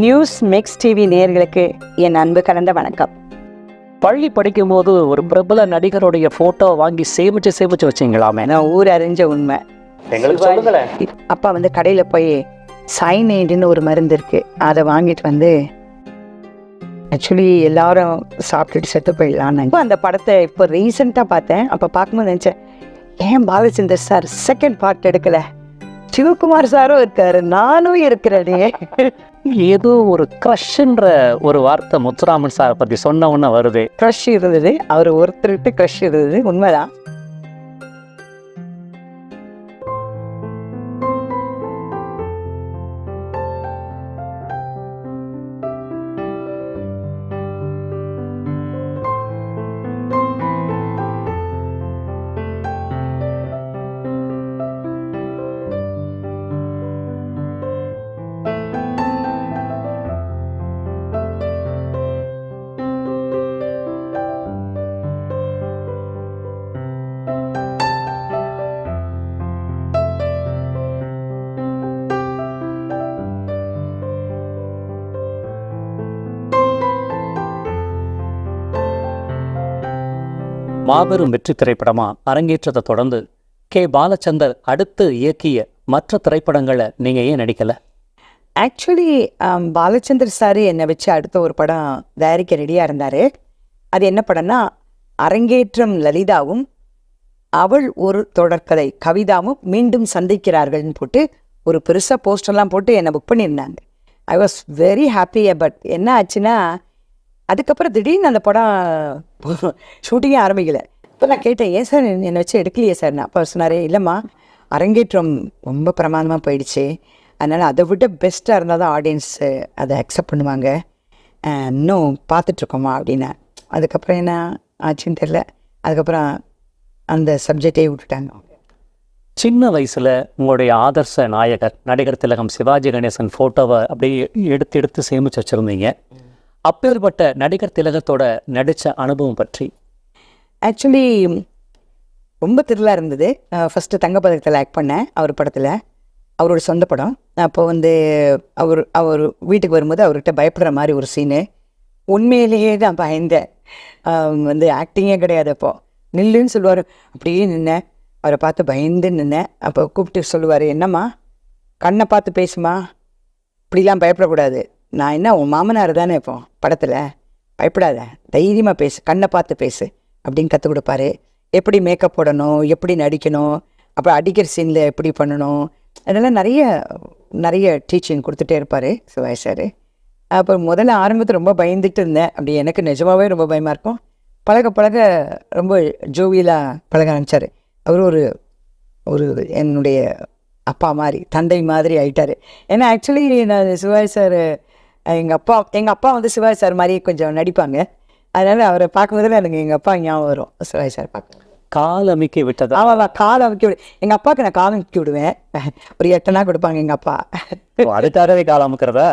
News mix TV நேயர்களுக்கு என் அன்பு கலந்த வணக்கம். பள்ளி படிக்கும்போது ஒரு பிரபல நடிகருடைய போட்டோ வாங்கி சேமிச்சு சேமிச்சு வச்சீங்களாமே? நான் ஊர் அறிஞ்ச உண்மை. அப்பா வந்து கடையில் போய் சைனைடுன்னு ஒரு மருந்து இருக்கு. அதை வாங்கிட்டு வந்து ஆக்சுவலி எல்லாரும் சாப்பிட்டுட்டு செத்து போயிடலான்னு அந்த படத்தை இப்போ ரீசெண்டாக பார்த்தேன். அப்போ பார்க்கும்போது நினச்சேன் ஏன் பாலச்சந்தர் சார் செகண்ட் பார்ட் எடுக்கல? சிவகுமார் சாரும் இருக்காரு நானும் இருக்கிறேனே. ஏதோ ஒரு க்ரஷ்ன்ற ஒரு வார்த்தை முத்துராமன் சார் பத்தி சொன்ன உடனே வருது. க்ரஷ் இருந்தது. அவர் ஒருத்தருக்கு க்ரஷ் இருந்தது. உண்மைதான். மாபெரும் வெற்றி திரைப்படமா? அரங்கேற்றத்தை தொடர்ந்து கே. பாலச்சந்தர் அடுத்து இயக்கிய மற்ற திரைப்படங்களை நீங்க ஏன் நடிக்கல? ஆக்சுவலி um, பாலச்சந்தர் சார் என்னை வச்சு அடுத்த ஒரு படம் தயாரிக்க ரெடியாக இருந்தார். அது என்ன படம்னா அரங்கேற்றம் லலிதாவும் அவள் ஒரு தொடர்கதை கவிதாவும் மீண்டும் சந்திக்கிறார்கள்னு போட்டு ஒரு பெருசாக போஸ்டர்லாம் போட்டு என்னை புக் பண்ணியிருந்தாங்க. I was very happy but என்ன ஆச்சுன்னா அதுக்கப்புறம் திடீர்னு அந்த படம் ஷூட்டிங்கே ஆரம்பிக்கல. இப்போ நான் கேட்டேன் ஏன் சார் என்னை வச்சு எடுக்கலையே சார்? நான் அப்போ சொன்னாரே இல்லைம்மா அரங்கேற்றம் ரொம்ப பிரமாதமாக போயிடுச்சு. அதனால் அதை விட பெஸ்ட்டாக இருந்தால் தான் ஆடியன்ஸு அதை அக்செப்ட் பண்ணுவாங்க. இன்னும் பார்த்துட்ருக்கோமா அப்படின்னா. அதுக்கப்புறம் என்ன ஆச்சுன்னு தெரில அதுக்கப்புறம் அந்த சப்ஜெக்டே விட்டுட்டாங்க. சின்ன வயசில் உங்களுடைய ஆதர்ச நாயகர் நடிகர் திலகம் சிவாஜி கணேசன் ஃபோட்டோவை அப்படியே எடுத்து எடுத்து சேமிச்சு வச்சிருந்தீங்க. அப்பேற்பட்ட நடிகர் திலகத்தோட நடித்த அனுபவம் பற்றி. ஆக்சுவலி ரொம்ப திருவிழா இருந்தது. ஃபஸ்ட்டு தங்கப்பதக்கத்தில் ஆக்ட் பண்ணேன் அவர் படத்தில். அவரோட சொந்த படம். அப்போ வந்து அவர் அவர் வீட்டுக்கு வரும்போது அவர்கிட்ட பயப்படுற மாதிரி ஒரு சீனு உண்மையிலேயே தான் பயந்தேன். வந்து ஆக்டிங்கே கிடையாது அப்போது நில்லுன்னு சொல்லுவார். அப்படியே நின்னேன். அவரை பார்த்து பயந்து நின்னேன். அப்போ கூப்பிட்டு சொல்லுவார் என்னம்மா? கண்ணை பார்த்து பேசுமா இப்படிலாம் பயப்படக்கூடாது. நான் என்ன உன் மாமனார் தானே இப்போ படத்தில்? பயப்படாத தைரியமாக பேசு கண்ணை பார்த்து பேசு அப்படின்னு கற்றுக் கொடுப்பாரு. எப்படி மேக்கப் போடணும் எப்படி நடிக்கணும் அப்புறம் அடிக்கிற சீனில் எப்படி பண்ணணும் அதெல்லாம் நிறைய நிறைய டீச்சிங் கொடுத்துட்டே இருப்பார் சிவாய் சார் அப்புறம் முதல்ல ஆரம்பத்தில் ரொம்ப பயந்துட்டு இருந்தேன். அப்படி எனக்கு நிஜமாகவே ரொம்ப பயமாக இருக்கும். பழக பழக ரொம்ப ஜோவியலாக பழக ஆரம்பிச்சார். அவர் ஒரு ஒரு என்னுடைய அப்பா மாதிரி தந்தை மாதிரி ஆயிட்டார். ஏன்னா ஆக்சுவலி நான் சிவாய் சார் எங்கள் அப்பா எங்கள் அப்பா வந்து சிவாஜி சார் மாதிரி கொஞ்சம் நடிப்பாங்க. அதனால் அவரை பார்க்கும்போதுல எனக்கு எங்கள் அப்பா ஞாபகம் வரும். சிவாஜி சார் பார்க்க கால் அமைக்க விட்டதா? ஆமாம் காலை அமைக்க விடு. எங்கள் அப்பாவுக்கு நான் கால் அமைக்க விடுவேன். ஒரு எட்டனா கொடுப்பாங்க எங்கள் அப்பா. அதுக்காகவே கால் அமுக்கிறதா?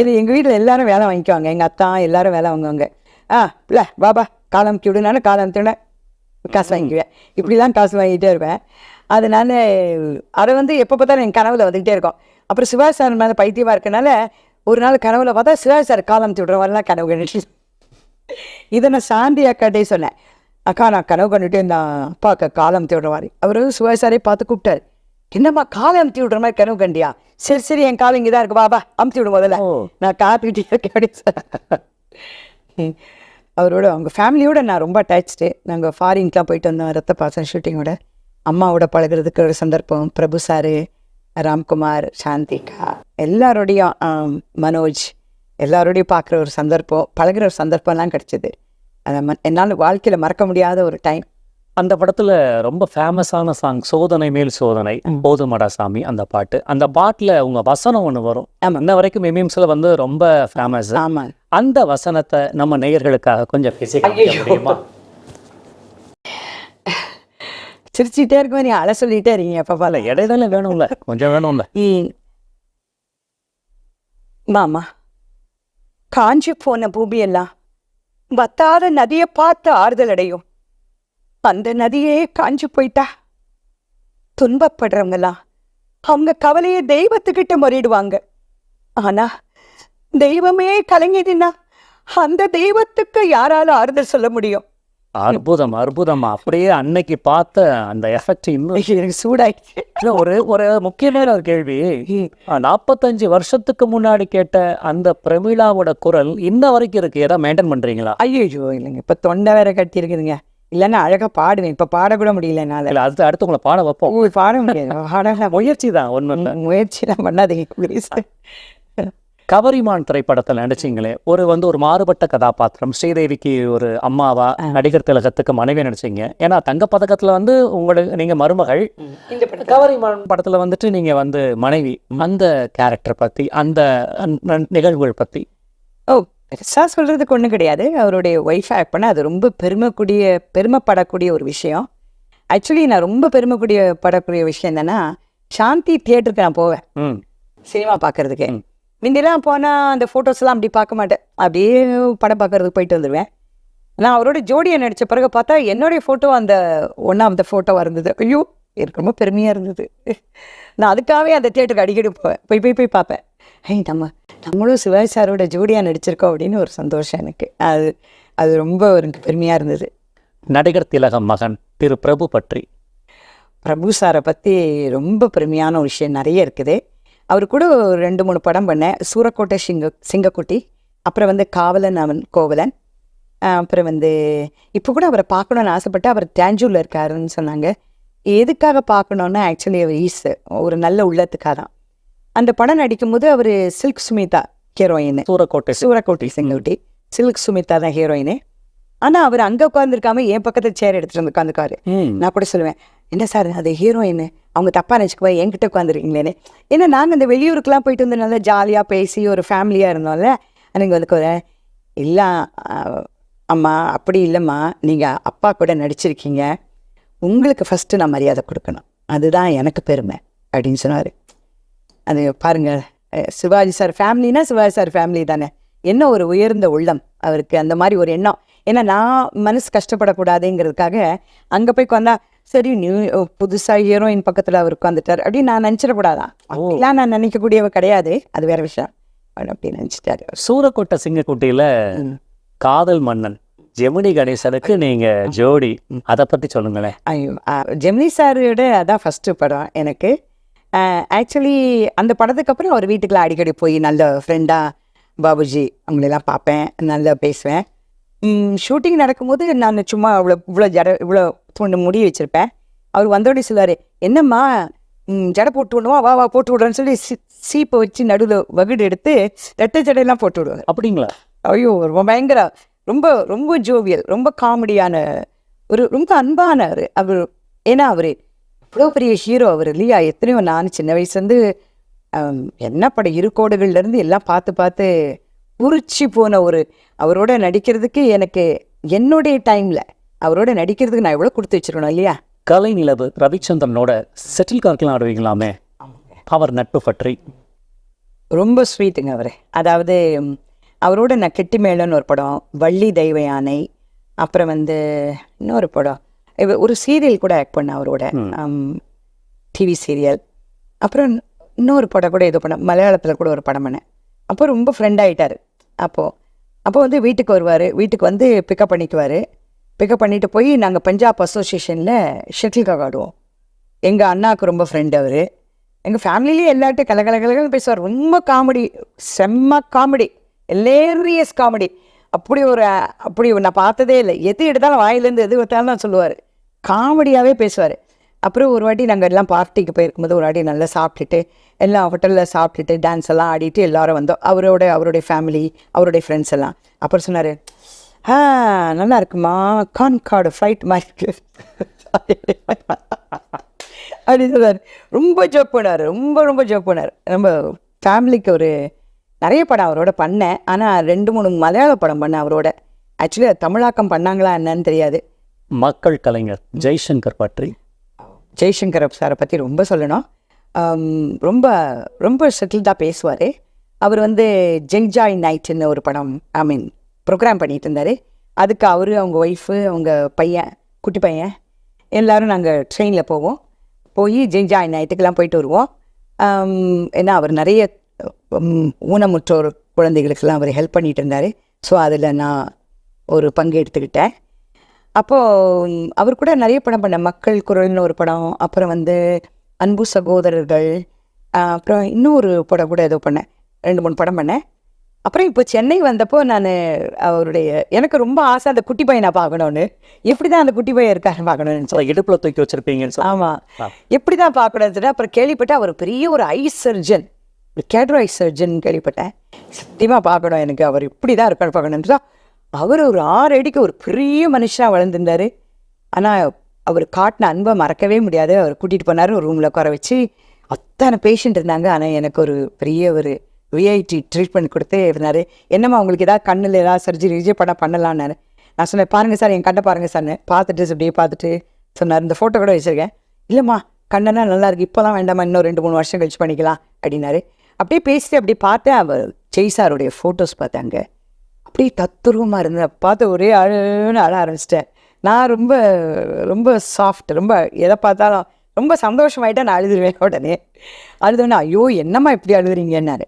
இது எங்கள் வீட்டில் எல்லாரும் வேலை வாங்கிக்குவாங்க. எங்கள் அத்தா எல்லாரும் வேலை வாங்குவாங்க. ஆ இல்லை பாபா கால் அமைக்க விடுனாலும் கால் அமைத்துனேன் காசு வாங்கிக்குவேன். இப்படி தான் காசு வாங்கிட்டே இருப்பேன். அதனால அதை வந்து எப்போ பார்த்தாலும் என் கனவுல வந்துக்கிட்டே இருக்கும். அப்புறம் சிவாஜி சார் மேலே பைத்தியமாக இருக்கனால ஒரு நாள் கனவுல பார்த்தா சிவாஜி சார் கால் அமைத்து விடுற மாதிரிலாம் கனவு கண்டுச்சு இதை நான் சாந்தி அக்காட்டே சொன்னேன். அக்கா நான் கனவு கண்டுட்டு இந்த அப்பாவுக்கு கால் அமுத்தி விடுற மாதிரி. அவர் வந்து சிவாஜி சாரே பார்த்து கூப்பிட்டாரு. என்னம்மா காலை அமுத்தி விடுற மாதிரி கனவு கண்டியா? சரி சரி என் கால் இங்கே தான் இருக்கு பாபா அமுத்தி விடு முதல்ல. நான் காத்துக்கிட்டே இருக்கேன் அப்படின்னு. அவரோட அவங்க ஃபேமிலியோட நான் ரொம்ப அட்டாச்சு நாங்கள் ஃபாரின்க்கெலாம் போயிட்டு வந்தோம். ரத்த பாசம் ஷூட்டிங்கோட அம்மாவோட பழகுறதுக்கு ஒரு சந்தர்ப்பம். பிரபு சாரு ராம்குமார் சாந்திகா எல்லாரோடையும் மனோஜ் எல்லாரோடையும் பார்க்குற ஒரு சந்தர்ப்பம் பழகுற ஒரு சந்தர்ப்பம்லாம் கிடச்சிது. அதை என்னால் வாழ்க்கையில் மறக்க முடியாத ஒரு டைம் அந்த படத்துல ரொம்ப ஃபேமஸான சாங் சோதனை மேல் சோதனை போதுமடா சாமி அந்த பாட்டு. அந்த பாட்டுல உங்க வசனம் ஒண்ணு வரும். ஆமா. இன்ன வரைக்கும் எம்எம்ஸ்ல வந்து ரொம்ப ஃபேமஸ் ஆமாம் அந்த வசனத்தை நம்ம நேயர்களுக்காக கொஞ்சம் பேசி. முடியுமா? சிரிச்சிட்டே இருக்கும் நீ அலை சொல்லிட்டே இருக்கீங்க. எப்போ இல்ல இடையில வேணும்ல? கொஞ்சம் வேணும்ல. மாமா காஞ்சி போன பூமியெல்லாம் வத்தாத நதியை பார்த்து ஆறுதல் அடையும். அந்த நதியே காஞ்சி போயிட்டா? துன்பப்படுறவங்கலாம் அவங்க கவலையை தெய்வத்துக்கிட்ட முறையிடுவாங்க. ஆனா தெய்வமே கலங்கினா அந்த தெய்வத்துக்கு யாரால ஆறுதல் சொல்ல முடியும்? அற்புதம் அற்புதம். அப்படியே அன்னைக்கு பார்த்த அந்த எஃபெக்ட் இன்னும் எனக்கு சூடாயிடுச்சு. ஒரு ஒரு முக்கியமான ஒரு கேள்வி. நாற்பத்தஞ்சு வருஷத்துக்கு முன்னாடி கேட்ட அந்த பிரமிளாவோட குரல் இன்ன வரைக்கும் இருக்கு. ஏதாவது மெயின்டைன் பண்றீங்களா? ஐயோ இல்லைங்க. இப்ப தொண்டை வேற கட்டி இருக்குதுங்க இல்லைன்னா அழகா பாடுவேன். இப்ப பாடக்கூட முடியல என்னால. இல்ல அடுத்து அடுத்து உங்களை பாட வைப்போம். பாட முடியாது. பாடலாம். முயற்சி தான் ஒண்ணு இல்ல. முயற்சிலாம் பண்ணாதீங்க கவரிமான் திரைப்படத்துல நடிச்சீங்களே ஒரு வந்து ஒரு மாறுபட்ட கதாபாத்திரம். ஸ்ரீதேவிக்கு ஒரு அம்மாவா நடிகர் திலகத்துக்கு மனைவி நடிச்சீங்க. ஏன்னா தங்க பதக்கத்துல வந்து உங்களுக்கு நீங்க மருமகள். இந்த கவரிமான் படத்துல வந்துட்டு நீங்க வந்து மனைவி. அந்த கேரக்டர் பத்தி அந்த நிகழ்வுகள் பத்தி. ஓ பெருசாக சொல்கிறதுக்கு ஒன்றும் கிடையாது. அவருடைய ஒய்ஃப் ஆக்ட் பண்ண அது ரொம்ப பெருமைக்கூடிய பெருமைப்படக்கூடிய ஒரு விஷயம். ஆக்சுவலி நான் ரொம்ப பெருமைக்கூடிய படக்கூடிய விஷயம் என்னன்னா சாந்தி தியேட்டருக்கு நான் போவேன். சினிமா பார்க்கறதுக்கு. முந்திலாம் போனால் அந்த photos-எல்லாம் அப்படி பார்க்க மாட்டேன். அப்படியே படம் பார்க்கறதுக்கு போயிட்டு வந்துடுவேன் நான் அவரோட ஜோடியை நடித்த பிறகு பார்த்தா என்னுடைய ஃபோட்டோ அந்த ஒன்றா அந்த ஃபோட்டோவாக இருந்தது. ஐயோ எனக்கு ரொம்ப பெருமையாக இருந்தது. நான் அதுக்காகவே அந்த தியேட்டருக்கு அடிக்கடி போவேன். போய் போய் போய் பார்ப்பேன். ஹே நம்ம நம்மளும் சிவாஜி சாரோட ஜோடியாக நடிச்சிருக்கோம் அப்படின்னு ஒரு சந்தோஷம் எனக்கு. அது அது ரொம்ப எனக்கு பெருமையாக இருந்தது. நடிகர் திலகம் மகன் திரு பிரபு பற்றி. பிரபு சாரை பற்றி ரொம்ப பெருமையான ஒரு விஷயம் நிறைய இருக்குது. அவர் கூட ஒரு ரெண்டு மூணு படம் பண்ணேன். சூரக்கோட்டை சிங்க சிங்கக்குட்டி அப்புறம் வந்து காவலன் அவன் கோவலன் அப்புறம் வந்து இப்போ கூட அவரை பார்க்கணுன்னு ஆசைப்பட்டு அவர் தேஞ்சூரில் இருக்காருன்னு சொன்னாங்க. எதுக்காக பார்க்கணுன்னா ஆக்சுவலி அவர் ஈஸ் ஒரு நல்ல உள்ளத்துக்காக தான். அந்த படம் நடிக்கும்போது அவர் சில்க் சுமிதா ஹீரோயின் சூரக்கோட்டை சூரக்கோட்டை செங்கோட்டி சில்க் சுமிதா தான் ஹீரோயின் ஆனால் அவர் அங்கே உட்காந்துருக்காம என் பக்கத்தில் சேர் எடுத்துட்டு வந்து உட்காந்துக்காரு நான் கூட சொல்லுவேன் என்ன சார் அது ஹீரோயின் அவங்க தப்பாக நினச்சிக்குவா என்கிட்ட உட்காந்துருக்கீங்களேன்னு ஏன்னா நாங்கள் இந்த வெளியூருக்குலாம் போயிட்டு வந்ததுனால ஜாலியாக பேசி ஒரு ஃபேமிலியாக இருந்தோம்ல நீங்கள் வந்து ஒரு இல்லை அம்மா அப்படி இல்லைம்மா. நீங்கள் அப்பா கூட நடிச்சிருக்கீங்க. உங்களுக்கு ஃபஸ்ட்டு நான் மரியாதை கொடுக்கணும். அதுதான் எனக்கு பெருமை. அப்படின்னு சொன்னார். அது பாருங்கள் சிவாஜி சார் ஃபேமிலினா சிவாஜி சார் ஃபேமிலி தானே. என்ன ஒரு உயர்ந்த உள்ளம் அவருக்கு அந்த மாதிரி ஒரு எண்ணம். ஏன்னா நான் மனசு கஷ்டப்படக்கூடாதுங்கிறதுக்காக அங்கே போய் உட்காந்தா சரி நியூ புதுசாக ஹீரோயின் பக்கத்தில் அவர் உட்காந்துட்டார் அப்படின்னு நான் நினச்சிடக்கூடாதான். அப்படிலாம் நான் நினைக்கக்கூடியவ கிடையாது. அது வேற விஷயம். அப்படி நினச்சிட்டாரு. சூரக்கோட்டை சிங்கக்குட்டியில காதல் மன்னன் ஜெமினி கணேசனுக்கு நீங்க ஜோடி. அதை பத்தி சொல்லுங்களேன். ஐயோ ஜெமினி சாரோட அதான் ஃபஸ்ட்டு படம் எனக்கு. ஆக்சுவலி அந்த படத்துக்கு அப்புறம் அவர் வீட்டுக்குலாம் அடிக்கடி போய் நல்ல ஃப்ரெண்டாக பாபுஜி அவங்களெல்லாம் பார்ப்பேன் நல்லா பேசுவேன். ஷூட்டிங் நடக்கும்போது நான் சும்மா இவ்வளோ இவ்வளோ ஜட இவ்வளோ துண்டு முடி வச்சுருப்பேன். அவர் வந்தோடனே சொல்லுவார் என்னம்மா ஜடை போட்டு விடுவா வா வா போட்டு விடுறேன்னு சொல்லி சி சீப்பை வச்சு நடுவில் வகுடு எடுத்து ரெட்டை ஜடையெல்லாம் போட்டு விடுவார். அப்படிங்களா? ஐயோ ரொம்ப பயங்கர ரொம்ப ரொம்ப ஜோவியல் ரொம்ப காமெடியான ஒரு ரொம்ப அன்பானவர் அவர். ஏன்னா அவர் இவ்வளோ பெரிய ஹீரோ அவர் இல்லையா? எத்தனையோ நான் சின்ன வயசுலேருந்து என்ன படம் இரு கோடுகள்லேருந்து எல்லாம் பார்த்து பார்த்து உரிச்சு போன ஒரு அவரோட நடிக்கிறதுக்கு எனக்கு என்னுடைய டைமில் அவரோட நடிக்கிறதுக்கு நான் எவ்வளோ கொடுத்து வச்சிருக்கணும் இல்லையா? கலை நிலவு ரவிச்சந்திரனோட செட்டில் கார்க்கெல்லாம் ஆடுவீங்களாமே? அவர் நட்பு பற்றி. ரொம்ப ஸ்வீட்டுங்க அவர். அதாவது அவரோட நான் கெட்டி மேளன்னு ஒரு படம் வள்ளி தெய்வ யானை அப்புறம் வந்து இன்னொரு படம். ஒரு சீரியல் கூட ஆக்ட் பண்ண அவரோட டிவி சீரியல் அப்புறம் இன்னொரு படம் கூட ஏதோ படம் மலையாளத்தில் கூட ஒரு படம் பண்ணேன். அப்போ ரொம்ப ஃப்ரெண்ட் ஆயிட்டாரு. அப்போது அப்போ வந்து வீட்டுக்கு வருவார் வீட்டுக்கு வந்து பிக்கப் பண்ணிக்குவார். பிக்கப் பண்ணிட்டு போய் நாங்கள் பஞ்சாப் அசோசியேஷனில் ஷட்டில் காக் ஆடுவோம். எங்கள் அண்ணாவுக்கு ரொம்ப ஃப்ரெண்ட் அவர். எங்கள் ஃபேமிலியிலேயே எல்லார்ட்டும் கலகலகலகன்னு பேசுவார். ரொம்ப காமெடி செம்ம காமெடி எல்லேரியஸ் காமெடி அப்படி ஒரு அப்படி நான் பார்த்ததே இல்லை. எது எடுத்தாலும் வாயிலேருந்து எது எடுத்தாலும் நான் சொல்லுவார். காமெடியாகவே பேசுவார். அப்புறம் ஒரு வாட்டி நாங்கள் எல்லாம் பார்ட்டிக்கு போயிருக்கும்போது ஒரு வாட்டி நல்லா சாப்பிட்டுட்டு எல்லாம் ஹோட்டலில் சாப்பிட்டுட்டு டான்ஸ் எல்லாம் ஆடிட்டு எல்லாரும் வந்தோம். அவரோட அவருடைய ஃபேமிலி அவருடைய ஃப்ரெண்ட்ஸ் எல்லாம். அப்புறம் சொன்னார் ஆ நல்லா இருக்குமா? கான்கார்டு ஃப்ளைட் மாதிரி. இருக்கு அப்படின்னு சொன்னார். ரொம்ப ஜோக் பண்ணார். ரொம்ப ரொம்ப ஜோக் பண்ணார். நம்ம ஃபேமிலிக்கு ஒரு நிறைய படம் அவரோட பண்ணேன். ஆனால் ரெண்டு மூணு மலையாள படம் பண்ணேன் அவரோட. ஆக்சுவலி தமிழாக்கம் பண்ணாங்களா என்னன்னு தெரியாது. மக்கள் கலைஞர் ஜெய்சங்கர் பற்றி ஜெய்சங்கர் சாரை பற்றி ரொம்ப சொல்லணும். ரொம்ப ரொம்ப செட்டில்டாக பேசுவார். அவர் வந்து ஜெங்ஜாய் நைட்டுன்னு ஒரு படம் ஐ மீன் ப்ரோக்ராம் பண்ணிகிட்டு இருந்தார். அதுக்கு அவர் அவங்க ஒய்ஃபு அவங்க பையன் குட்டி பையன் எல்லோரும் நாங்கள் ட்ரெயினில் போவோம். போய் ஜெங்ஜாய் நைட்டுக்கெல்லாம் போயிட்டு வருவோம். ஏன்னா அவர் நிறைய ஊனமுற்றோர் குழந்தைகளுக்கெல்லாம் அவர் ஹெல்ப் பண்ணிகிட்டு இருந்தார். ஸோ அதில் நான் ஒரு பங்கு எடுத்துக்கிட்டேன். அப்போது அவர் கூட நிறைய படம் பண்ணேன். மக்கள் குரல்னு ஒரு படம் அப்புறம் வந்து அன்பு சகோதரர்கள் அப்புறம் இன்னொரு படம் கூட ஏதோ பண்ணேன். ரெண்டு மூணு படம் பண்ணேன். அப்புறம் இப்போ சென்னை வந்தப்போ நான் அவருடைய எனக்கு ரொம்ப ஆசை அந்த குட்டி பையனை பார்க்கணுன்னு எப்படி தான் அந்த குட்டி பையன் இருக்காருன்னு பார்க்கணும்னு இடுப்புல தூக்கி வச்சிருப்பீங்கன்னு சொல்லி. ஆமாம். எப்படி தான் பார்க்கணும்னு அப்புறம் கேள்விப்பட்டு அவர் பெரிய ஒரு ஐ சர்ஜன் கேட்ரோ ஐ சர்ஜன் கேள்விப்பட்டேன். சத்தியமாக பார்க்கணும் எனக்கு அவர் இப்படி தான் இருப்பார் பார்க்கணும்னு தான் அவர் ஒரு ஆறு அடிக்கு ஒரு பெரிய மனுஷனாக வளர்ந்துருந்தார். ஆனால் அவர் காட்டின அன்பை மறக்கவே முடியாது. அவர் கூட்டிகிட்டு போனார் ஒரு ரூமில் உட்கார வச்சு. அத்தனை பேஷண்ட் இருந்தாங்க. ஆனால் எனக்கு ஒரு பெரிய ஒரு விஐடி ட்ரீட்மெண்ட் கொடுத்து இருந்தார். என்னம்மா உங்களுக்கு ஏதாவது கண்ணில் ஏதாவது சர்ஜரி ரிஜெக்ட் பண்ண பண்ணலான்னாரு நான் சொன்னேன் பாருங்கள் சார் என் கண்ணை பாருங்கள் சார் பார்த்துட்டு அப்படியே பார்த்துட்டு சொன்னார். இந்த ஃபோட்டோ கூட வச்சுருக்கேன். இல்லைம்மா கண்ணனா நல்லா இருக்கு. இப்போலாம் வேண்டாமா இன்னும் ரெண்டு மூணு வருஷம் கழிச்சு பண்ணிக்கலாம் அப்படின்னாரு. அப்படியே பேசிட்டு அப்படியே பார்த்தேன் அவர் ஜெய் சாருடைய ஃபோட்டோஸ் பார்த்தாங்க. அப்படியே தத்துருவமாக இருந்தேன் பார்த்து ஒரே அழுன்னு அழ ஆரம்பிச்சிட்டேன். நான் ரொம்ப ரொம்ப சாஃப்ட் ரொம்ப எதை பார்த்தாலும் ரொம்ப சந்தோஷமாயிட்டா நான் அழுதுருவேன் உடனே. அழுதுன்னா ஐயோ என்னம்மா இப்படி அழுதுறீங்கன்னாரு.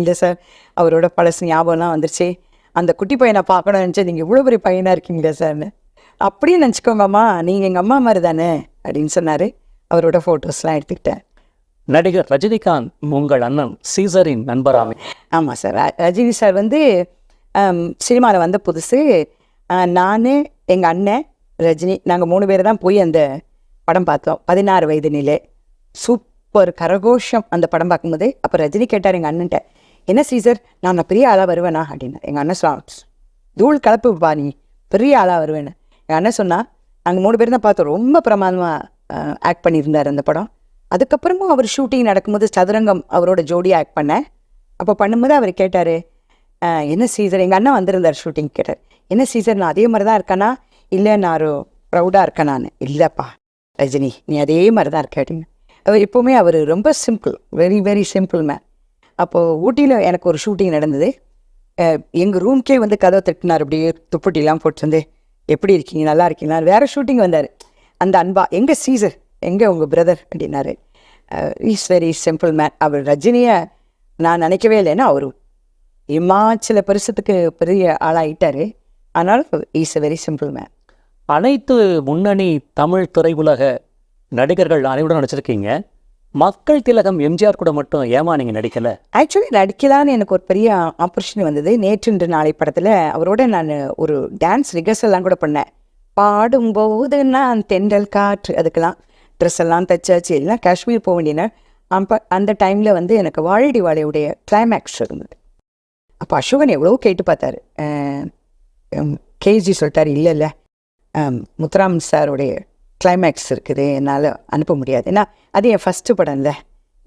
இல்லை சார் அவரோட பழசு ஞாபகம்லாம் வந்துருச்சு. அந்த குட்டி பையனை பார்க்கணும்னு நினச்சா நீங்கள் இவ்வளோ பெரிய பையனாக இருக்கீங்களே சார்னு. அப்படியே நினச்சிக்கோங்கம்மா நீங்கள் எங்கள் அம்மா மாதிரி தானே அப்படின்னு சொன்னார். அவரோட ஃபோட்டோஸ்லாம் எடுத்துக்கிட்டேன். நடிகர் ரஜினிகாந்த் உங்கள் அண்ணன் சீசரின் நண்பராமே. ஆமாம் சார். ரஜினி சார் வந்து சினிமாவில் வந்த புதுசு. நான் எங்கள் அண்ணன் ரஜினி நாங்கள் மூணு பேர் தான் போய் அந்த படம் பார்த்தோம். பதினாறு வயது நிலை சூப்பர் கரகோஷம் அந்த படம் பார்க்கும்போது. அப்போ ரஜினி கேட்டார் எங்கள் அண்ணன்ட்ட என்ன சீசர்? நான் பெரிய ஆளாக வருவேனா? அப்படின்னு. எங்கள் அண்ணன் சொன்னான் தூள் கலப்பு பா நீ பெரிய ஆளாக வருவேன்னு. எங்கள் அண்ணன் சொன்னால் நாங்கள் மூணு பேர் தான் பார்த்தோம். ரொம்ப பிரமாதமாக ஆக்ட் பண்ணியிருந்தார் அந்த படம். அதுக்கப்புறமும் அவர் ஷூட்டிங் நடக்கும்போது சதுரங்கம் அவரோட ஜோடியாக ஆக்ட் பண்ணேன். அப்போ பண்ணும்போது அவர் கேட்டார் என்ன சீசர் எங்கள் அண்ணன் வந்திருந்தார் ஷூட்டிங் கேட்டார் என்ன சீசர் நான் அதே மாதிரி தான் இருக்கேனா? இல்லை நான் ஒரு ப்ரௌடாக இருக்கேன்? நான் இல்லைப்பா ரஜினி நீ அதே மாதிரி தான் இருக்க அப்படின்னு அவர் எப்போவுமே அவர் ரொம்ப simple very very simple man அப்போது ஊட்டியில் எனக்கு ஒரு ஷூட்டிங் நடந்தது. எங்கள் ரூம்க்கே வந்து கதவை தட்டினார் அப்படியே துப்பட்டிலாம் போட்டு வந்து எப்படி இருக்கீங்க? நல்லா இருக்கீங்களா? வேறு ஷூட்டிங் வந்தார். அந்த அன்பா எங்கே சீசர் எங்கே உங்கள் பிரதர் அப்படின்னாரு. இஸ் வெரி சிம்பிள் மேன் அவர் ரஜினியை நான் நினைக்கவே இல்லைன்னா அவர் இமாச்சல பரிசத்துக்கு பெரிய ஆளாயிட்டாரு. ஆனால் is a very simple man அனைத்து முன்னணி தமிழ் திரையுலக நடிகர்கள் அனைவரும் நடிச்சிருக்கீங்க. மக்கள் திலகம் எம்ஜிஆர் கூட மட்டும் ஏமா நீங்க நடிக்கல? ஆக்சுவலி நடிக்கலான்னு எனக்கு ஒரு பெரிய ஆப்பர்ச்சுனிட்டி வந்தது. நேற்று நாளை படத்தில் அவரோட நான் ஒரு டான்ஸ் ரிகர்சல்லாம் கூட பண்ணேன். பாடும்போது நான் தென்றல் காற்று அதுக்கெல்லாம் ட்ரெஸ் எல்லாம் தச்சாச்சு எல்லாம் காஷ்மீர் போக வேண்டியன. அப்போ அந்த டைமில் வந்து எனக்கு வாழடி வாழையுடைய கிளைமேக்ஸ் இருந்தது. அப்போ அசோகன் எவ்வளோ கேட்டு பார்த்தாரு. கேஜி சொல்லிட்டாரு இல்லை இல்லை முத்துராம் சாருடைய கிளைமேக்ஸ் இருக்குது என்னால் அனுப்ப முடியாது. ஏன்னா அது என் ஃபஸ்ட்டு படம் இல்லை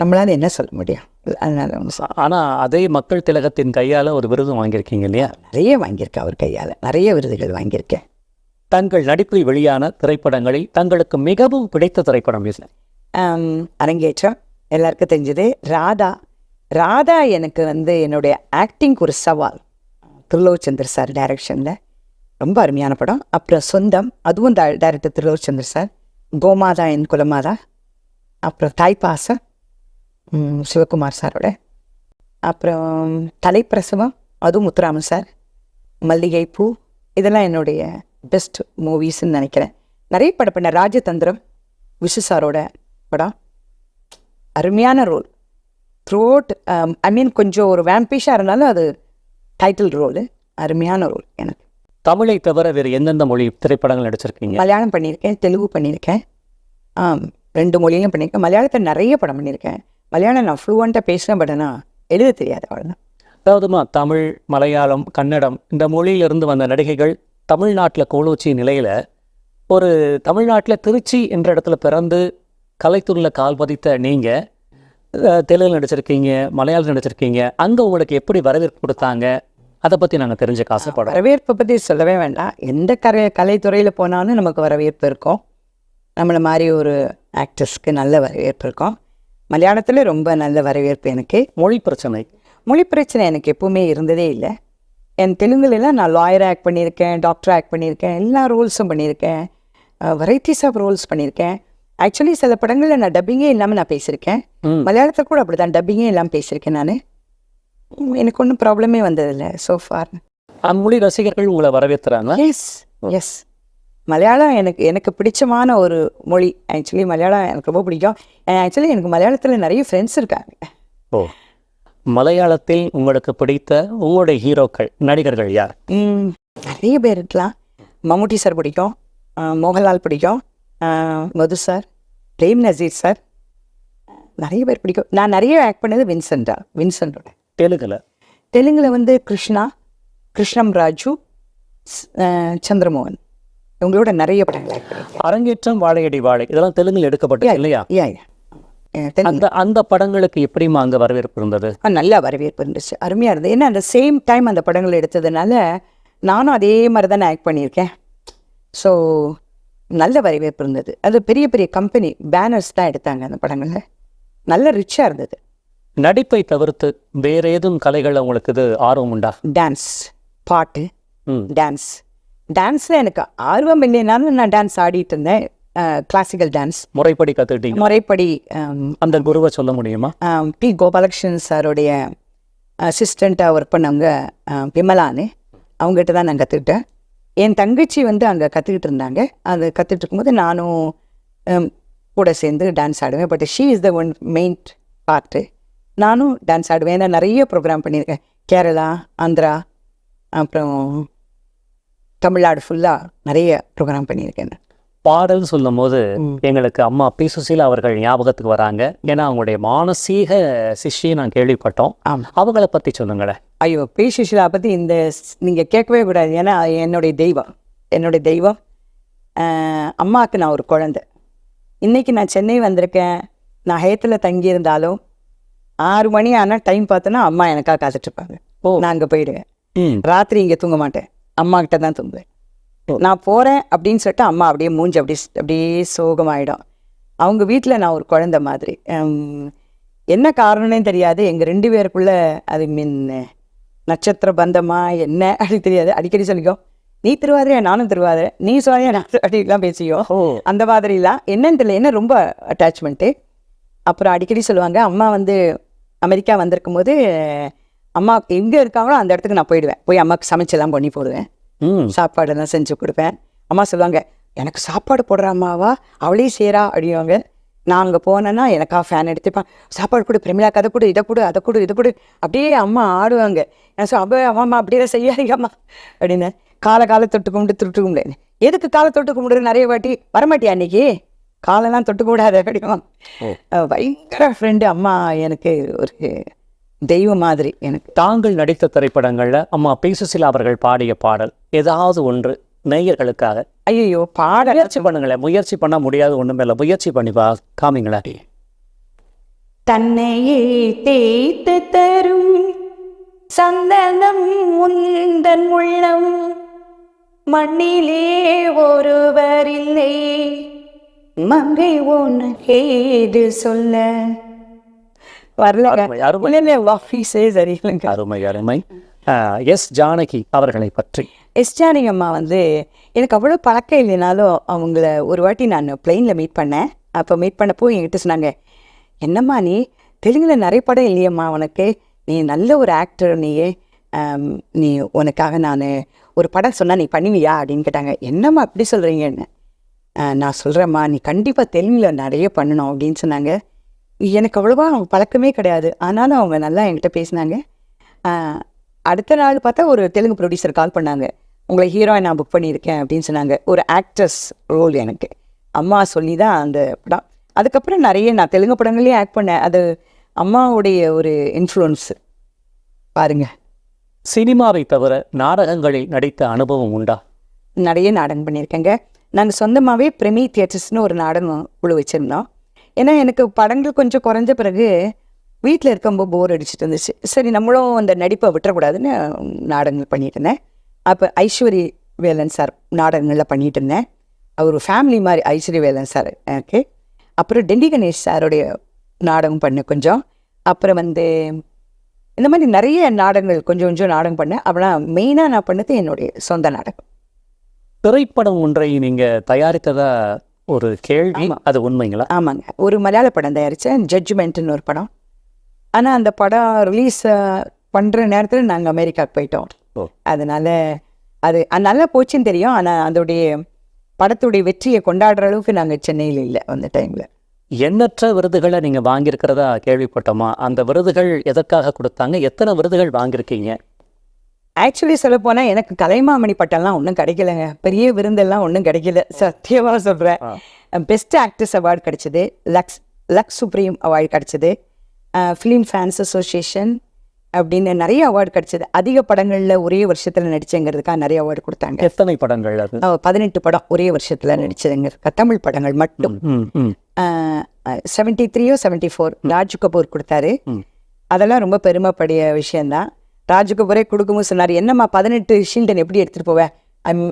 நம்மளால என்ன சொல்ல முடியும்? அதனால ஒன்று சொ- ஆனா அதே மக்கள் திலகத்தின் கையால ஒரு விருதும் வாங்கியிருக்கீங்க இல்லையா? நிறைய வாங்கியிருக்கேன் அவர் கையால். நிறைய விருதுகள் வாங்கியிருக்கேன். தங்கள் நடிப்பில் வெளியான திரைப்படங்களில் தங்களுக்கு மிகவும் பிடித்த திரைப்படம் அரங்கேற்றம். எல்லாருக்கும் தெரிஞ்சது ராதா. ராதா எனக்கு வந்து என்னுடைய ஆக்டிங்க்கு ஒரு சவால். திருலோச்சந்தர் சார் டைரக்ஷனில் ரொம்ப அருமையான படம். அப்புறம் சொந்தம் அதுவும் டைரக்டர் திருலோச்சந்தர் சார் கோமாதா என் குலமாதா. அப்புறம் தாய்ப்பாசம் சிவகுமார் சாரோட அப்புறம் தலைப்பிரசவம் அதுவும் முத்துராமன் சார் மல்லிகை பூ இதெல்லாம் என்னுடைய பெஸ்ட் மூவிஸ்ன்னு நினைக்கிறேன். நிறைய படம் பண்ண ராஜதந்திரம் விஷு சாரோட படம். அருமையான ரோல் த்ரோட் ஐ மீன் கொஞ்சம் ஒரு வேம்பிஷாக இருந்தாலும் அது டைட்டில் ரோலு அருமையான ரோல் எனக்கு. தமிழை தவிர வேறு எந்தெந்த மொழி திரைப்படங்கள் நடிச்சிருக்கீங்க? மலையாளம் பண்ணியிருக்கேன் தெலுங்கு பண்ணியிருக்கேன் ரெண்டு மொழியிலும் பண்ணியிருக்கேன். மலையாளத்தை நிறைய படம் பண்ணியிருக்கேன். மலையாளம் நான் ஃப்ளூவெண்ட்டாக பேசுகிறேன் பட் ஆனால் எழுத தெரியாது அவ்வளோதான் அதாவதுமா தமிழ் மலையாளம் கன்னடம் இந்த மொழியிலிருந்து வந்த நடிகைகள் தமிழ்நாட்டில் கோலோச்சி நிலையில் ஒரு தமிழ்நாட்டில் திருச்சி என்ற இடத்துல பிறந்து கலைத்துறையில் கால் பதித்த நீங்கள் தெலுங்கு நடிச்சிருக்கீங்க மலையாளம் நடிச்சிருக்கீங்க அங்கே உங்களுக்கு எப்படி வரவேற்பு கொடுத்தாங்க அதை பற்றி நாங்கள் தெரிஞ்சுக்க ஆசைப்படுறோம். வரவேற்பை பற்றி சொல்லவே வேண்டாம். எந்த கரை கலைத்துறையில் போனாலும் நமக்கு வரவேற்பு இருக்கும். நம்மளை மாதிரி ஒரு ஆக்டர்ஸ்க்கு நல்ல வரவேற்பு இருக்கும். மலையாளத்தில் ரொம்ப நல்ல வரவேற்பு எனக்கு. மொழி பிரச்சனை. மொழி பிரச்சனை எனக்கு எப்பவுமே இருந்ததே இல்லை. என் தெலுங்குலலாம் நான் லாயர் ஆக்ட் பண்ணியிருக்கேன் டாக்டர் ஆக்ட் பண்ணியிருக்கேன் எல்லா ரோல்ஸும் பண்ணியிருக்கேன். வெரைட்டிஸ் ஆஃப் ரோல்ஸ் பண்ணியிருக்கேன். ஆக்சுவலி சில படங்களில் நான் டப்பிங்கே இல்லாமல் நான் பேசியிருக்கேன். மலையாளத்தில் கூட அப்படி தான் டப்பிங்கே இல்லாமல் பேசியிருக்கேன் நான். எனக்கு ஒன்றும் ப்ராப்ளமே வந்ததில்லை ஸோ ஃபார் அம்மொழி ரசிகர்கள் உங்களை வரவேற்றுறாங்க எஸ் எஸ் மலையாளம் எனக்கு எனக்கு பிடிச்சமான ஒரு மொழி. ஆக்சுவலி மலையாளம் எனக்கு ரொம்ப பிடிக்கும். ஆக்சுவலி எனக்கு மலையாளத்தில் நிறைய ஃப்ரெண்ட்ஸ் இருக்காங்க. ஓ. மலையாளத்தில் உங்களுக்கு பிடித்த உங்களுடைய ஹீரோக்கள் நடிகர்கள் யார்? நிறைய பேர் இருக்கலாம். மம்முட்டி சார் பிடிக்கும். மோகன்லால் பிடிக்கும். Madhu sir Prem Nazir sir. நிறைய பேர் பிடிக்கும். நான் நிறைய ஆக்ட் பண்ணது வின்சென்டா வின்சென்டோட தெலுங்குல? தெலுங்குல வந்து கிருஷ்ணா கிருஷ்ணம் ராஜு சந்திரமோகன். இவங்களோட நிறைய படங்கள் அரங்கேற்றம் வாழையடி வாழை. இதெல்லாம் தெலுங்குல எடுக்கப்பட்டது இல்லையா? யா யா அந்த அந்த படங்களுக்கு எப்படிமா அங்க வரவேற்பு இருந்தது? நல்ல வரவேற்பு இருந்துச்சு. அருமையாக இருந்தது. ஏன்னா அந்த சேம் டைம் அந்த படங்கள் எடுத்ததுனால நானும் அதே மாதிரி தானே ஆக்ட் பண்ணியிருக்கேன். ஸோ நல்ல வரவேற்பு இருந்தது. அது பெரிய பெரிய கம்பெனி பேனர்ஸ் தான் எடுத்தாங்க அந்த படங்களில். நல்ல ரிச்சாக இருந்தது. நடிப்பை தவிர்த்து வேற ஏதும் கலைகள் உங்களுக்கு இது ஆர்வம் உண்டா? டான்ஸ் பாட்டு டான்ஸ் டான்ஸில் எனக்கு ஆர்வம் இல்லைனாலும் நான் டான்ஸ் ஆடிட்டு இருந்தேன். கிளாசிக்கல் டான்ஸ் முறைப்படி கத்துக்கிட்டீங்க. முறைப்படி அந்த குருவை சொல்ல முடியுமா? பி கோபாலகிருஷ்ணன் சாருடைய அசிஸ்டண்ட்டாக ஒர்க் பண்ணவங்க விமலான்னு. அவங்ககிட்ட தான் நான் கற்றுக்கிட்டேன் என் தங்கச்சி வந்து அங்கே கற்றுக்கிட்டு இருந்தாங்க. அது கற்றுட்டு இருக்கும்போது நானும் கூட சேர்ந்து டான்ஸ் ஆடுவேன். But she is the one main part நானும் டான்ஸ் ஆடுவேன். ஏன்னா நிறைய ப்ரோக்ராம் பண்ணியிருக்கேன். கேரளா ஆந்திரா அப்புறம் தமிழ்நாடு ஃபுல்லாக நிறைய ப்ரோக்ராம் பண்ணியிருக்கேன். நான். பாடல் சொல்லும் போது எங்களுக்கு அம்மா பி. சுசீலா அவர்கள் ஞாபகத்துக்கு வராங்க. ஏன்னா அவங்களுடைய மானசீக சிஷ்யை நான் கேள்விப்பட்டோம். அவங்கள பத்தி சொல்லுங்களேன். ஐயோ பி. சுஷிலா பற்றி இந்த நீங்கள் கேட்கவே கூடாது. ஏன்னா என்னுடைய தெய்வம். என்னுடைய தெய்வம் அம்மாவுக்கு நான் ஒரு குழந்தை. இன்னைக்கு நான் சென்னை வந்திருக்கேன். நான் ஹேத்தில் தங்கியிருந்தாலும் ஆறு மணி ஆனால் டைம் பார்த்தோன்னா அம்மா எனக்காக காத்துட்ருப்பாங்க ஓ. நான் அங்கே போயிடுவேன். ராத்திரி இங்கே தூங்க மாட்டேன். அம்மா கிட்ட தான் தூங்குவேன். நான் போகிறேன் அப்படின்னு சொல்லிட்டு அம்மா அப்படியே மூஞ்சி அப்படியே அப்படியே சோகமாயிடும். அவங்க வீட்டில் நான் ஒரு குழந்தை மாதிரி. என்ன காரணம்னே தெரியாது. எங்கள் ரெண்டு பேருக்குள்ள அது மீன் நட்சத்திர பந்தமா என்ன? அப்படி தெரியாது. அடிக்கடி சொல்லிக்கோ நீ திருவாதிரையா? நானும் திருவாதிரை. நீ சுவாதியா நான் அப்படிலாம் பேசியோ ஓ. அந்த மாதிரிலாம். என்னன்னு தெரியல. என்ன ரொம்ப அட்டாச்மெண்ட்டு அப்புறம் அடிக்கடி சொல்லுவாங்க அம்மா வந்து அமெரிக்கா வந்திருக்கும் போது அம்மா எங்கே இருக்காங்களோ அந்த இடத்துக்கு நான் போயிடுவேன். போய் அம்மாவுக்கு சமைச்செல்லாம் பண்ணி போடுவேன். சாப்பாடெல்லாம் செஞ்சு கொடுப்பேன். அம்மா சொல்லுவாங்க எனக்கு சாப்பாடு போடுற அம்மாவா அவளே செய்கிறா அப்படிவாங்க நான் அங்கே போனேன்னா எனக்கா ஃபேன் எடுத்துப்பேன். சாப்பாடு கொடு பிரமிளாக்கு அதை கொடு இதை கொடு அதை கொடு இதை கொடு அப்படியே அம்மா ஆடுவாங்க. நான் சொல் அப்போ அம்மா அப்படியே செய்யாதீங்க அம்மா அப்படின்னு. காலை காலை தொட்டு கும்பிட்டு தொட்டு கும்பிடு. எதுக்கு காலை தொட்டு கும்பிடுற நிறைய வாட்டி? வரமாட்டியா அன்னைக்கு? காலெல்லாம் தொட்டு கூடாது அப்படிமா பயங்கர ஃப்ரெண்டு அம்மா எனக்கு ஒரு தெய்வம் மாதிரி எனக்கு தாங்கள் நடித்த திரைப்படங்கள்ல அம்மா பி சுசீலா அவர்கள் பாடிய பாடல். ஏதாவது ஒன்று நேயர்களுக்காக. ஐயோ பாட முயற்சி பண்ணுங்களேன் முயற்சி பண்ண முடியாது ஒண்ணுமே இல்லை. முயற்சி பண்ணி பா காமிங்களேன் தன்னையே தேய்த்து தரும் சந்தனம் உந்தன் உள்ளம். மண்ணிலே ஒருவரில்லை மங்கை உனக்கேது சொல்ல வரல அருமை, அருமை. எஸ் ஜானகி அவர்களை பற்றி. எஸ் ஜானகி அம்மா வந்து எனக்கு அவ்வளோ பழக்கம் இல்லைனாலும் அவங்கள ஒரு வாட்டி நான் பிளெயினில் மீட் பண்ணேன். அப்போ மீட் பண்ணப்போ என்கிட்ட சொன்னாங்க என்னம்மா நீ? தெலுங்குல நிறைய படம் இல்லையம்மா உனக்கு. நீ நல்ல ஒரு ஆக்டர் நீயே. நீ உனக்காக நான் ஒரு படம் சொன்னால் நீ பண்ணுவியா? அப்படின்னு கேட்டாங்க. என்னம்மா அப்படி சொல்கிறீங்கன்னு நான் சொல்கிறேம்மா நீ கண்டிப்பாக தெலுங்குல நிறைய பண்ணணும். அப்படின்னு சொன்னாங்க. எனக்கு அவ்வளோவா அவங்க பழக்கமே கிடையாது. ஆனாலும் அவங்க நல்லா என்கிட்ட பேசினாங்க. அடுத்த நாள் பார்த்தா ஒரு தெலுங்கு ப்ரொடியூசர் கால் பண்ணாங்க. உங்களை ஹீரோயின் நான் புக் பண்ணியிருக்கேன் அப்படின்னு சொன்னாங்க. ஒரு ஆக்ட்ரஸ் ரோல் எனக்கு. அம்மா சொல்லி தான் அந்த படம். அதுக்கப்புறம் நிறைய நான் தெலுங்கு படங்கள்லேயும் ஆக்ட் பண்ணேன். அது அம்மாவுடைய ஒரு இன்ஃப்ளூயன்ஸ் பாருங்க. சினிமாவை தவிர நாடகங்களில் நடித்த அனுபவம் உண்டா? நிறைய நாடகம் பண்ணியிருக்கேங்க. நாங்கள் சொந்தமாகவே பிரமி தியேட்டர்ஸ்னு ஒரு நாடகம் குழு வச்சுருந்தோம். ஏன்னா எனக்கு படங்கள் கொஞ்சம் குறைஞ்ச பிறகு வீட்டில் இருக்கும்போது போர் அடிச்சிட்டு இருந்துச்சு. சரி நம்மளும் அந்த நடிப்பை விட்டுறக்கூடாதுன்னு நாடகங்கள் பண்ணிட்டு இருந்தேன். அப்போ ஐஸ்வரி வேலன் சார் நாடகங்களில் பண்ணிட்டு இருந்தேன். அவர் ஃபேமிலி மாதிரி ஐஸ்வரி வேலன் சார் எனக்கு. அப்புறம் டெல்லி கணேஷ் சாருடைய நாடகம் பண்ணேன் கொஞ்சம். அப்புறம் வந்து இந்த மாதிரி நிறைய நாடகங்கள் கொஞ்சம் கொஞ்சம் நாடகம் பண்ணேன். அப்புறம் மெயினாக நான் பண்ணது என்னுடைய சொந்த நாடகம். திரைப்படம் ஒன்றை நீங்கள் தயாரித்ததாக ஒரு கேள்வி. அது உண்மைங்களா? ஆமாங்க. ஒரு மலையாள படம் தயாரித்தேன் ஜட்ஜ்மெண்ட்னு ஒரு படம். ஆனால் அந்த படம் ரிலீஸ் பண்ணுற நேரத்தில் நாங்கள் அமெரிக்காவுக்கு போயிட்டோம். அதனால அது அது நல்லா போச்சுன்னு தெரியும். ஆனால் அதோடைய படத்துடைய வெற்றியை கொண்டாடுற அளவுக்கு நாங்கள் சென்னையில் இல்லை அந்த டைமில் எண்ணற்ற விருதுகளை நீங்கள் வாங்கியிருக்கிறதா கேள்விப்பட்டோமா? அந்த விருதுகள் எதற்காக கொடுத்தாங்க? எத்தனை விருதுகள் வாங்கியிருக்கீங்க? ஆக்சுவலி சொல்ல போனால் எனக்கு கலைமாமணி பட்டம்லாம் ஒன்றும் கிடைக்கலங்க. பெரிய விருந்தெல்லாம் ஒன்றும் கிடைக்கல. சத்தியமாக சொல்கிறேன் பெஸ்ட் ஆக்ட்ரஸ் அவார்டு கிடைச்சது. லக்ஸ் லக்ஸ் சுப்ரீம் அவார்டு கிடைச்சது. ஃபிலிம் ஃபேன்ஸ் அசோசியேஷன் அப்படின்னு நிறைய அவார்டு கிடைச்சது. அதிக படங்களில் ஒரே வருஷத்தில் நடிச்சேங்கிறதுக்காக நிறைய அவார்டு கொடுத்தாங்க. எத்தனை படங்கள் பதினெட்டு படம் ஒரே வருஷத்தில் நடிச்சதுங்க. தமிழ் படங்கள் மட்டும். செவன்ட்டி த்ரீயோ செவன்ட்டி ஃபோர் ராஜ் கபூர் கொடுத்தாரு. அதெல்லாம் ரொம்ப பெருமைப்படிய விஷயந்தான் ராஜுக்கு ஒரே கொடுக்கும்போது சொன்னார் என்னம்மா பதினெட்டு ஷீல்டன் எப்படி எடுத்துகிட்டு போவேன் I'm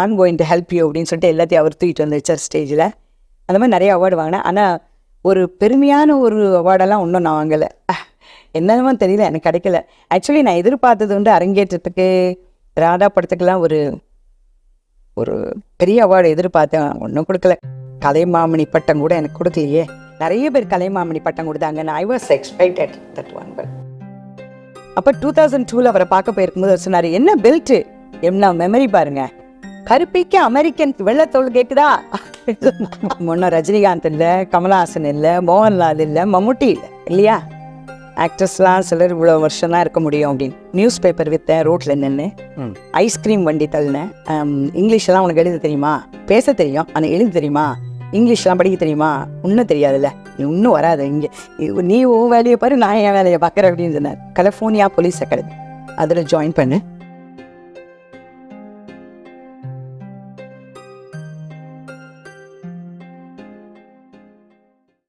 on going to help you அப்படின்னு சொல்லிட்டு எல்லாத்தையும் அவர் தூக்கிட்டு வந்து வச்சார் ஸ்டேஜில் அந்த மாதிரி நிறைய அவார்டு வாங்கினேன். ஆனால் ஒரு பெருமையான ஒரு அவார்டெல்லாம் ஒன்றும் நான் வாங்கலை. என்னென்னமோ தெரியல எனக்கு கிடைக்கல. ஆக்சுவலி நான் எதிர்பார்த்தது வந்து அரங்கேற்றத்துக்கு ராதா படத்துக்கெல்லாம் ஒரு ஒரு பெரிய அவார்டு எதிர்பார்த்தேன். ஒன்றும் கொடுக்கல. கலைமாமணி பட்டம் கூட எனக்கு கொடுக்கலையே. நிறைய பேர் கலைமாமணி பட்டம் கொடுத்தாங்க நான் I was expected that one but அப்போ டூ தௌசண்ட் டூவில் அவரை பார்க்க போயிருக்கும்போது அவர் சொன்னார் என்ன பெல்ட்டு என்ன மெமரி பாருங்க. கருப்பிக்கு அமெரிக்கன் வெள்ளத்தோல் கேட்குதா முன்ன ரஜினிகாந்த் இல்லை கமலஹாசன் இல்லை மோகன்லால் இல்லை மம்முட்டி இல்லை இல்லையா? ஆக்டர்ஸ்லாம் சிலர் இவ்வளோ வருஷம் தான் இருக்க முடியும் அப்படின்னு. நியூஸ் பேப்பர் விற்றேன் ரோட்டில் நின்று. ஐஸ்கிரீம் வண்டி தள்ளினேன் ஆம், இங்கிலீஷ்லாம் உனக்கு எழுத தெரியுமா? பேச தெரியும் ஆனால் எழுத தெரியுமா? இங்கிலீஷ்லாம் படிக்க தெரியுமா? இன்னும் தெரியாதுல்ல. இன்னும் வராது இங்கே. நீ உன் வேலையை பாரு நான் என் வேலையை பார்க்குறேன் அப்படின்னு சொன்னார். California police academy. அதில் ஜாயின் பண்ணு.